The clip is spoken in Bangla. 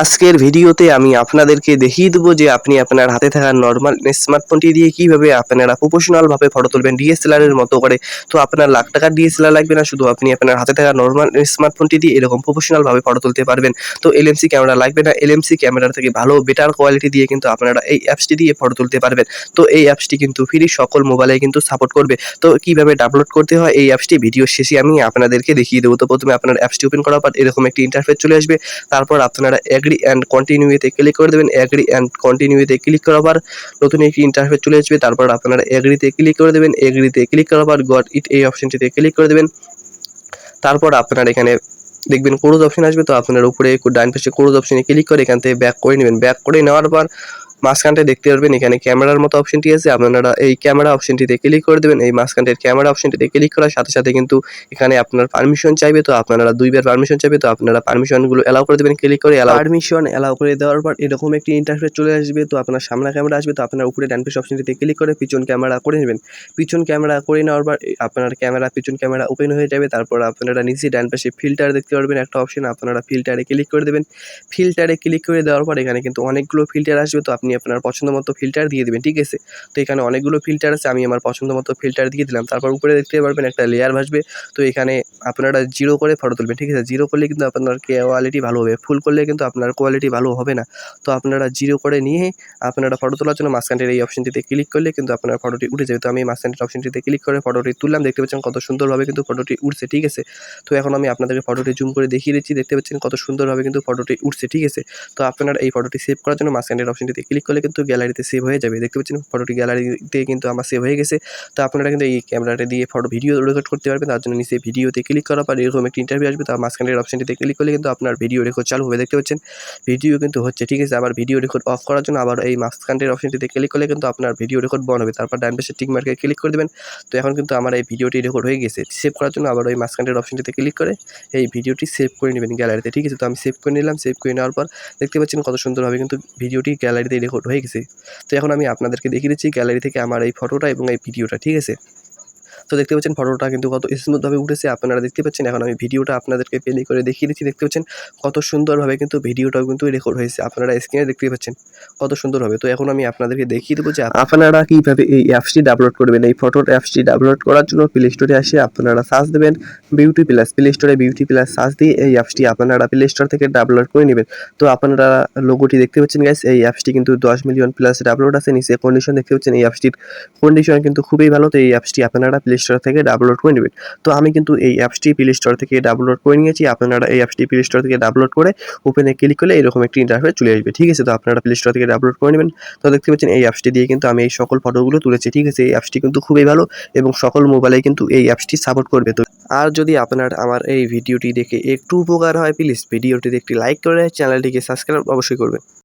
আজকের ভিডিওতে আমি আপনাদেরকে দেখিয়ে দেবো যে আপনি আপনার হাতে থাকা নর্মাল স্মার্টফোনটি দিয়ে কীভাবে আপনারা প্রফেশনালভাবে ফটো তুলবেন ডিএসএলআর এর মতো করে। তো আপনার লাখ টাকার ডিএসএলআর লাগবে না, শুধু আপনি আপনার হাতে থাকা নর্মাল স্মার্টফোনটি দিয়ে এরকম প্রফেশনালভাবে ফটো তুলতে পারবেন। তো এলএমসি ক্যামেরা লাগবে না এলএমসি ক্যামেরার থেকে ভালো বেটার কোয়ালিটি দিয়ে কিন্তু আপনারা এই অ্যাপসটি দিয়ে ফটো তুলতে পারবেন। তো এই অ্যাপসটি কিন্তু ফ্রি সকল মোবাইলে কিন্তু সাপোর্ট করবে। তো কীভাবে ডাউনলোড করতে হয় এই অ্যাপসটি ভিডিও শেষে আমি আপনাদেরকে দেখিয়ে দেবো। তো প্রথমে আপনার অ্যাপসটি ওপেন করার পর এরকম একটি ইন্টারফেস চলে আসবে। তারপর আপনারা অ্যাগ্রি অ্যান্ড কন্টিনিউতে ক্লিক করে দেবেন অ্যাগ্রি অ্যান্ড কন্টিনিউতে ক্লিক করার পর নতুন একটি ইন্টারফেস চলে আসবে, তারপর আপনারা অ্যাগ্রিতে ক্লিক করে দেবেন অ্যাগ্রিতে ক্লিক করার পর গট ইট এই অপশনটিতে ক্লিক করে দেবেন। তারপর আপনার এখানে দেখবেন ক্লোজ অপশন আসবে, তো আপনার উপরে ডান পাশে ক্লোজ অপশনে ক্লিক করে এখান থেকে ব্যাক করে নেবেন। ব্যাক করে নেওয়ার পর মাঝখানটা দেখতে পারবেন, এখানে ক্যামেরার মতো অপশনটি আছে। আপনারা এই ক্যামেরা অপশনটিতে ক্লিক করে দেবেন। এই মাঝখানটার ক্যামেরা অপশনটিতে ক্লিক করার সাথে সাথে কিন্তু এখানে আপনার পারমিশন চাইবে। তো আপনারা দুইবার পারমিশন চাইবে। তো আপনারা পারমিশনগুলো অ্যালাউ করে দেবেন ক্লিক করে অ্যালাউ পারমিশন অ্যালাউ করে দেওয়ার পর এরকম একটি ইন্টারফেস চলে আসবে। তো আপনার সামনে ক্যামেরা আসবে। তো আপনার উপরে ডান পাশে অপশনটিতে ক্লিক করে পিছন ক্যামেরা করে নেবেন। পিছন ক্যামেরা করে নেওয়ার পর আপনার ক্যামেরা, পিছন ক্যামেরা ওপেন হয়ে যাবে। তারপর আপনারা নিচে ডান পাশে ফিল্টার দেখতে পারবেন একটা অপশন আপনারা ফিল্টারে ক্লিক করে দেবেন। ফিল্টারে ক্লিক করে দেওয়ার পর এখানে কিন্তু অনেকগুলো ফিল্টার আসবে। তো আপনি আপনার পছন্দ মতো ফিল্টার দিয়ে দেবেন, ঠিক আছে? তো এখানে অনেকগুলো ফিল্টার আছে, আমি আমার পছন্দ মতো ফিল্টার দিয়ে দিলাম। তারপর উপরে দেখতে পারবেন একটা লেয়ার ভাসবে। তো এখানে আপনারা জিরো করে ফটো তুলবেন, ঠিক আছে? জিরো করলে কিন্তু আপনার কোয়ালিটি ভালো হবে। ফুল করলে কিন্তু আপনার কোয়ালিটি ভালো হবে না। তো আপনারা জিরো করে নিয়ে আপনারা ফটো তোলার জন্য মাঝখানটির এই অপশনটিতে ক্লিক করলে কিন্তু আপনার ফটোটি উঠে যাবে। তো আমি মাঝখানটির অপশনটিতে ক্লিক করে ফটোটি তুললাম, দেখতে পাচ্ছেন কত সুন্দরভাবে কিন্তু ফটোটি উঠছে, ঠিক আছে? তো এখন আমি আপনাদেরকে ফটোটি জুম করে দেখিয়ে দিচ্ছি, দেখতে পাচ্ছেন কত সুন্দরভাবে কিন্তু ফটোটি উঠছে, ঠিক আছে? তো আপনারা এই ফটোটি সেভ করার জন্য মাঝখানটির অপশনটিতে ক্লিক করলে কিন্তু গ্যালারিতে সেভ হয়ে যাবে। দেখতে পাচ্ছেন ফটোটি গ্যালারিতে কিন্তু আমার সেভ হয়ে গেছে। তো আপনারা কিন্তু এই ক্যামেরাটা দিয়ে ফটো ভিডিও রেকর্ড করতে পারবেন। তার জন্য নিচে ভিডিওতে ক্লিক করার পর এরকম একটি ইন্টারভিউ আসবে। তার মাঝখানের অপশনটিতে ক্লিক করলে কিন্তু আপনার ভিডিও রেকর্ড চালু হবে। দেখতে পাচ্ছেন? ভিডিও কিন্তু হচ্ছে, ঠিক আছে, আবার ভিডিও রেকর্ড অফ করার জন্য আবার এই মাঝখানটির অপশনটিতে ক্লিক করলে কিন্তু আপনার ভিডিও রেকর্ড বন হবে। তারপর ডান পাশে টিক মার্কে ক্লিক করে দেবেন। তো এখন কিন্তু আমার এই ভিডিওটি রেকর্ড হয়ে গেছে। সেভ করার জন্য আবার ওই মাঝখানটির অপশনটিতে ক্লিক করে এই ভিডিওটি সেভ করে নেবেন গ্যালারিতে ঠিক আছে? তো আমি সেভ করে নিলাম। সেভ করে নেওয়ার পর দেখতে পাচ্ছেন কত সুন্দরভাবে কিন্তু ভিডিওটি গ্যালারিতে রেকর্ড হয়ে গেছে। তো এখন আমি আপনাদেরকে দেখিয়ে দিচ্ছি গ্যালারি থেকে আমার এই ফটোটা এবং এই ভিডিওটা ঠিক আছে? তো দেখতে পাচ্ছেন ফটোটা কিন্তু কত স্মুথভাবে উঠেছে। আপনারা দেখতে পাচ্ছেন এখন আমি ভিডিওটা আপনাদেরকে প্লে করে দেখিয়ে দিচ্ছি। দেখতে পাচ্ছেন কত সুন্দরভাবে কিন্তু ভিডিওটাও কিন্তু রেকর্ড হয়েছে। আপনারা স্ক্রিনে দেখতে পাচ্ছেন কত সুন্দরভাবে। তো এখন আমি আপনাদেরকে দেখিয়ে দেবো যে আপনারা কীভাবে এই অ্যাপসটি ডাউনলোড করবেন। এই ফটোর অ্যাপসটি ডাউনলোড করার জন্য প্লে স্টোরে আসে আপনারা সার্চ দেবেন। বিউটি প্লাস প্লে স্টোরে বিউটি প্লাস সার্চ দিয়ে এই অ্যাপসটি আপনারা প্লে স্টোর থেকে ডাউনলোড করে নেবেন। তো আপনারা লোগোটি দেখতে পাচ্ছেন গ্যাস এই অ্যাপসটি কিন্তু দশ মিলিয়ন প্লাস ডাউনলোড আছে, নিচে কন্ডিশন দেখতে পাচ্ছেন, এই অ্যাপসটির কন্ডিশন কিন্তু খুবই ভালো, তো এই অ্যাপসটি আপনারা প্লে স্টোর থেকে ডাউনলোড করে নেবেন। তো আমি কিন্তু এই অ্যাপসটি প্লে স্টোর থেকে ডাউনলোড করে নিয়েছি, আপনারা এই অ্যাপসটি প্লে স্টোর থেকে ডাউনলোড করে ওপেনে ক্লিক করলে এরকম একটি ইন্টারফেস চলে আসবে, ঠিক আছে? তো আপনারা প্লে স্টোর থেকে ডাউনলোড করে নেবেন। তো দেখতে পাচ্ছেন, এই অ্যাপসটি দিয়ে কিন্তু আমি এই সকল ফটোগুলো তুলেছি, ঠিক আছে? এই অ্যাপসটি কিন্তু খুবই ভালো এবং সকল মোবাইলে কিন্তু এই অ্যাপসটি সাপোর্ট করবে। তো আর যদি আপনার আমার এই ভিডিওটি দেখে একটু উপকার হয় প্লিজ ভিডিওটিতে একটি লাইক করে চ্যানেলটিকে সাবস্ক্রাইব অবশ্যই করবেন।